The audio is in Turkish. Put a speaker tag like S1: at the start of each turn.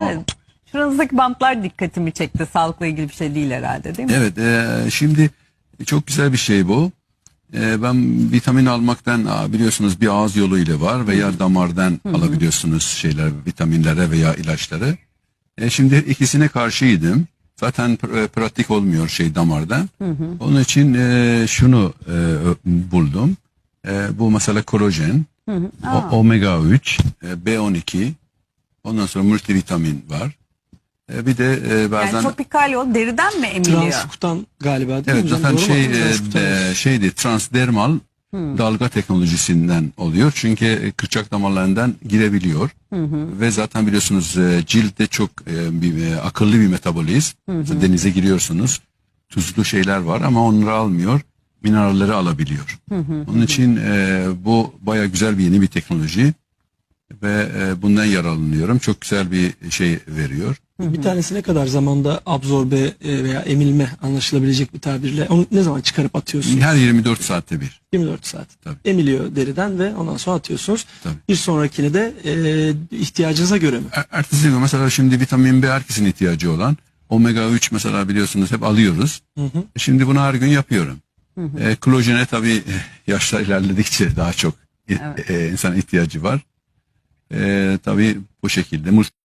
S1: Evet. Şuranızdaki bantlar dikkatimi çekti. Sağlıkla ilgili bir şey değil herhalde değil mi?
S2: Evet, e, şimdi çok güzel bir şey bu. E, ben vitamin almaktan biliyorsunuz bir ağız yoluyla var veya damardan alabiliyorsunuz şeyler, vitaminlere veya ilaçları. E, şimdi ikisine karşıydım. Zaten pr- e, pratik olmuyor şey damardan. Onun için e, şunu e, buldum. E, bu mesela kolajen, o- omega 3, e, B12, ondan sonra multivitamin var. E, bir de e, bazen...
S1: Yani topikal yol deriden mi emiliyor?
S3: Transkutan galiba değil
S2: Evet
S3: mi?
S2: zaten
S3: Doğru
S2: şey e, e, şeydi transdermal dalga teknolojisinden oluyor. Çünkü e, kırçak damarlarından girebiliyor. Ve zaten biliyorsunuz e, ciltte çok e, bir e, akıllı bir metabolizm. Mesela Denize giriyorsunuz. Tuzlu şeyler var ama onları almıyor. Mineralleri alabiliyor. Onun için e, bu baya güzel bir yeni bir teknoloji ve e, bundan yararlanıyorum. Çok güzel bir şey veriyor.
S3: Bir tanesi ne kadar zamanda absorbe e, veya emilme anlaşılabilecek bir tabirle onu ne zaman çıkarıp atıyorsunuz?
S2: Her 24 saatte bir.
S3: 24 saat.
S2: Tabii.
S3: Emiliyor deriden ve ondan sonra atıyorsunuz.
S2: Tabii.
S3: Bir sonrakini de e, ihtiyacınıza göre mi?
S2: Er- Ertesi gün mesela şimdi vitamin B herkesin ihtiyacı olan omega 3 mesela biliyorsunuz hep alıyoruz. E Şimdi bunu her gün yapıyorum. E, klojene tabii yaşlar ilerledikçe daha çok i- e, insan ihtiyacı var. E, tabii bu şekilde.